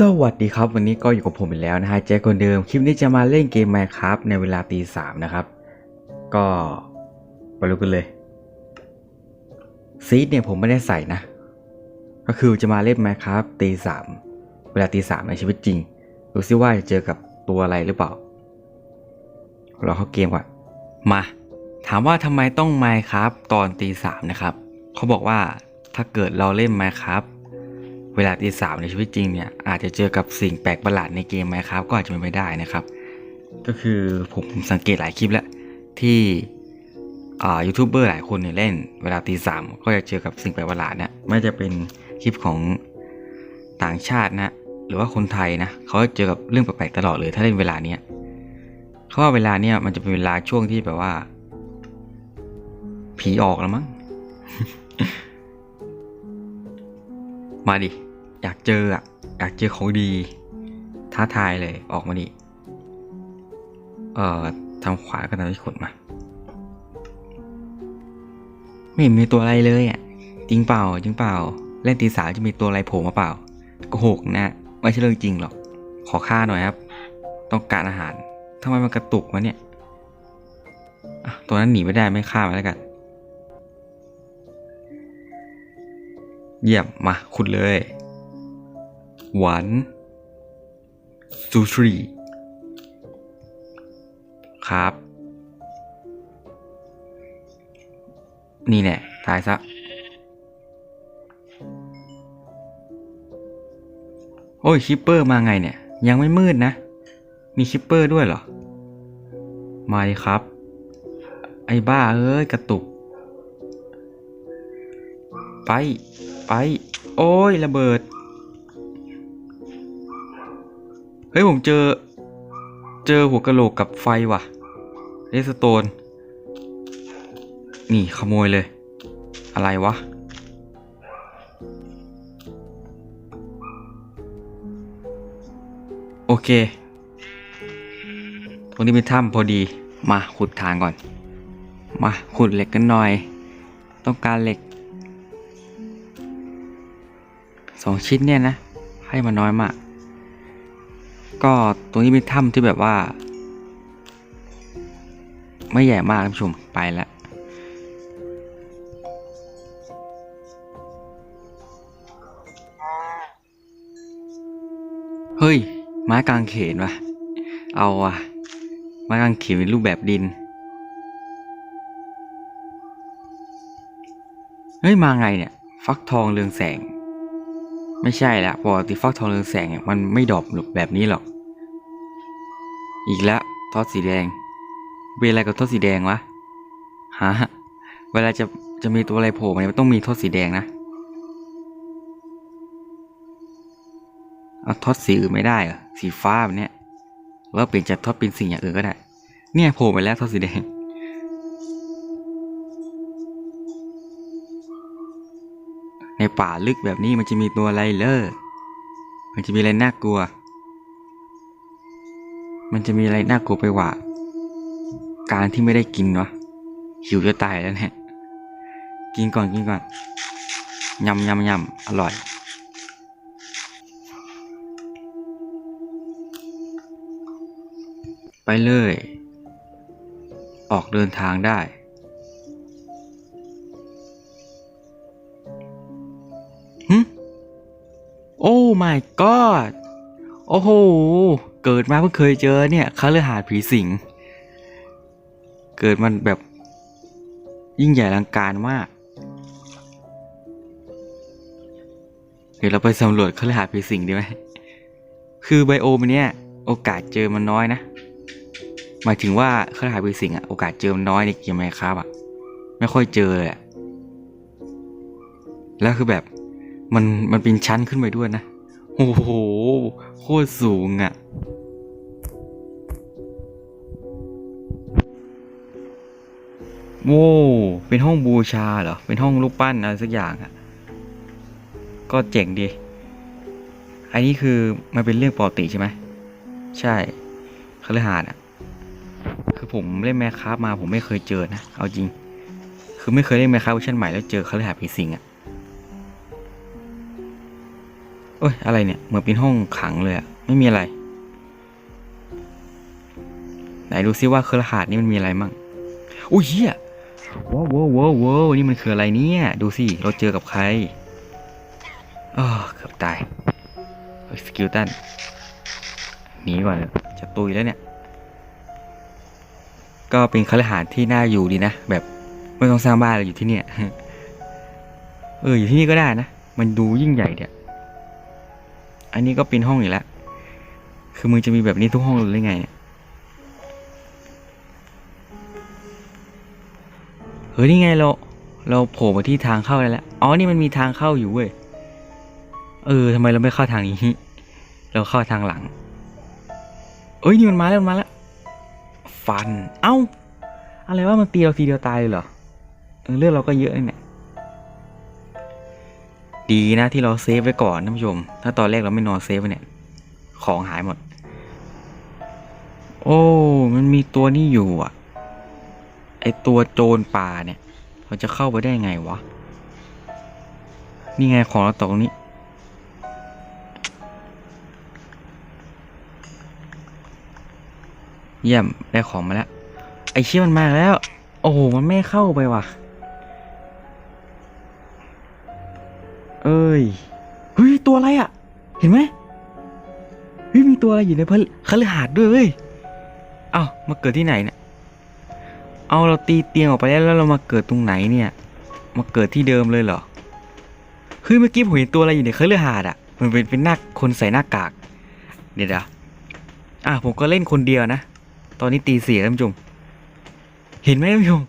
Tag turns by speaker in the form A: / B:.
A: สวัสดีครับ วันนี้ก็อยู่กับผมอีกแล้วนะฮะแจ็คคนเดิม คลิปนี้จะมาเล่นเกม Minecraft ในเวลาตีสามนะครับ ก็ไปรู้กันเลยซีดเนี่ยผมไม่ได้ใส่นะ ก็คือจะมาเล่น Minecraft ตีสามเวลาตีสามในชีวิตจริงดูซิว่าจะเจอกับตัวอะไรหรือเปล่าราเข้าเกมก่อนมา ถามว่าทำไมต้อง Minecraft ตอนตีสามนะครับเขาบอกว่าถ้าเกิดเราเล่น Minecraft เวลาตีสามในชีวิตจริงเนี่ยอาจจะเจอกับสิ่งแปลกประหลาดในเกม Minecraft ก็อาจจะเป็นไปได้นะครับ ก็คือผมสังเกตหลายคลิปแล้วที่ยูทูบเบอร์หลายคนเนี่ยเล่น เวลาตีสามก็จะเจอกับสิ่งแปลกประหลาดนะไม่จะเป็นคลิปของต่างชาตินะหรือว่าคนไทยนะเขาจะเจอกับเรื่องแปลกๆตลอดเลยถ้าเล่นเวลาเนี้ยเขาว่าเวลาเนี้ยมันจะเป็นเวลาช่วงที่แบบว่า ผีออกแล้วมั้งมาดิ อยากเจออะอยากเจอของดี ท้าทายเลยออกมาดิเอ่อทางขวาก็ทางที่ขุดมา ไม่เห็นมีตัวอะไรเลยอะจริงเปล่าจริงเปล่า เล่นตีสามจะมีตัวอะไรโผล่มาเปล่าโกหกนะไม่ใช่เรื่องจริงหรอก ขอค่าหน่อยครับ ต้องการอาหารทำไมมันกระตุกวะเนี่ยตัวนั้นหนีไม่ได้ไม่ฆ่ามาแล้วกัน เยี่ยมมาขุดเลย one two three ครับ นี่แน่ตายซะ โอ้ยคิปเปอร์มาไงเนี่ย ยังไม่มืดนะ มีคิปเปอร์ด้วยเหรอ มาดิครับ ไอ้บ้าเอ้ย กระตุก ไป ไป โอ้ย ระเบิด เฮ้ยผมเจอ เจอหัวกะโหลกกับไฟว่ะเรสโตน นี่ขโมยเลย อะไรวะ โอเค ตรงนี้เป็นถ้ำพอดี มาขุดทางก่อน มาขุดเหล็กกันหน่อย ต้องการเหล็กสองชิ้นเนี่ยนะ ให้มาน้อยมาก ก็ตรงนี้เป็นถ้ำที่แบบว่า ไม่ใหญ่มากท่านผู้ชมไปแล้วเฮ้ยไม้กางเขนวะเอาวะไม้กางเขนเป็นรูปแบบดินเฮ้ยมาไงเนี่ย ฟักทองเรืองแสง ไม่ใช่ละปกติฟักทองเรืองแสงเนี่ยมันไม่ดอปหรอกแบบนี้หรอก อีกแล้วทอดสีแดงเวลอะไรกับทอดสีแดงวะฮะเวลาจะจะมีตัวอะไรโผล่มาเนี่ยมันต้องมีทอดสีแดงนะเอาทอดสีอื่นไม่ได้เหรอสีฟ้าแบบเนี้ยแล้วเปลี่ยนจากทอดเป็นสีอย่างอื่นก็ได้ เนี่ยโผล่ไปแล้วทอดสีแดง ป่าลึกแบบนี้มันจะมีตัวอะไรเลอมันจะมีอะไรน่ากลัว มันจะมีอะไรน่ากลัวไปกว่า การที่ไม่ได้กินวะ หิวจะตายแล้วเนี่ย กินก่อนกินก่อน ยำยำยำอร่อย ไปเลย ออกเดินทางได้ my god โอ้โห เกิดมาเพิ่งเคยเจอเนี่ยคาลือหาดผีสิง เกิดมันแบบ ยิ่งใหญ่ลังการมาก เดี๋ยวเราไปสำรวจคาลือหาดผีสิงดีไหม คือไบโอมันเนี้ยโอกาสเจอมันน้อยนะ หมายถึงว่าคาลือหาดผีสิงอะโอกาสเจอมันน้อยในเกมไมครับอะไม่ค่อยเจอเลยอะแล้วคือแบบมันมันเป็นชั้นขึ้นไปด้วยนะ โอ้โห โคตรสูงอะ่ะ โว้ เป็นห้องบูชาเหรอ เป็นห้องรูปปั้นอะไรสักอย่างอะ่ะ ก็เจ๋งดี อันนี้คือมันเป็นเรื่องปกติใช่ไหม ใช่คฤหาสน์อะ คือผมเล่นแมคคาฟมาผมไม่เคยเจอนะ เอาจริง คือไม่เคยเล่นแมคคาฟเวอร์ชันใหม่แล้วเจอคฤหาสน์ผีสิงอะ ออ้ย อะไรเนี่ย เหมือนเป็นห้องขังเลยอะไม่มีอะไร ไหนดูซิว่าเครือข่ายนี่มันมีอะไรมั่งอุ้ยเฮียว้าวว้าวว้าวว้าวนี่มันคืออะไรเนี่ย ดูสิ เราเจอกับใครเออเกือบตายสกิลตันหนีก่อนจะตุยแล้วเนี่ย ก็เป็นคฤหาสน์ที่น่าอยู่ดีนะ แบบไม่ต้องสร้างบ้านเลยอยู่ที่เนี่ย เอออยู่ที่นี่ก็ได้นะ มันดูยิ่งใหญ่เดีย อันนี้ก็เป็นห้องอีกแล้ว คือมึงจะมีแบบนี้ทุกห้องเลยไงเนี่ยเฮ้ยนี่ไงเรา เราโผล่มาที่ทางเข้าได้แล้ว อ๋อ นี่มันมีทางเข้าอยู่เว้ย เออทำไมเราไม่เข้าทางนี้ เราเข้าทางหลัง เอ้ยนี่มันมาแล้วมันมาแล้ว ฟัน เอ้า อะไรว่ามันตีเราทีเดียวตายเลยเหรอ เลือดเราก็เยอะเนี่ย ดีนะที่เราเซฟไว้ก่อนท่านผู้ชม ถ้าตอนแรกเราไม่นอนเซฟไว้เนี่ย ของหายหมด โอ้ มันมีตัวนี่อยู่อะ ไอตัวโจรป่าเนี่ย เราจะเข้าไปได้ไงวะ นี่ไงของเราตกตรงนี้ เยี่ยมได้ของมาแล้ว ไอเชี่ยมันมาแล้ว โอ้โห มันไม่เข้าไปว่ะ เอ้ยเฮ้ยตัวอะไรอะ เห็นไหมเฮ้ยมีตัวอะไรอยู่ในพระคฤหาสน์ด้วยเว้ยเอ้ามาเกิดที่ไหนเนี่ยเอาเราตีเตียงออกไปแล้วแล้วเรามาเกิดตรงไหนเนี่ย มาเกิดที่เดิมเลยเหรอเฮ้ยเมื่อกี้ผมเห็นตัวอะไรอยู่ในคฤหาสอะ มันเป็นเป็นหน้าคนใส่หน้ากาก เดี๋ยวอะผมก็เล่นคนเดียวนะ ตอนนี้ตีสี่แล้วท่านผู้ชม เห็นไหมท่านผู้ชม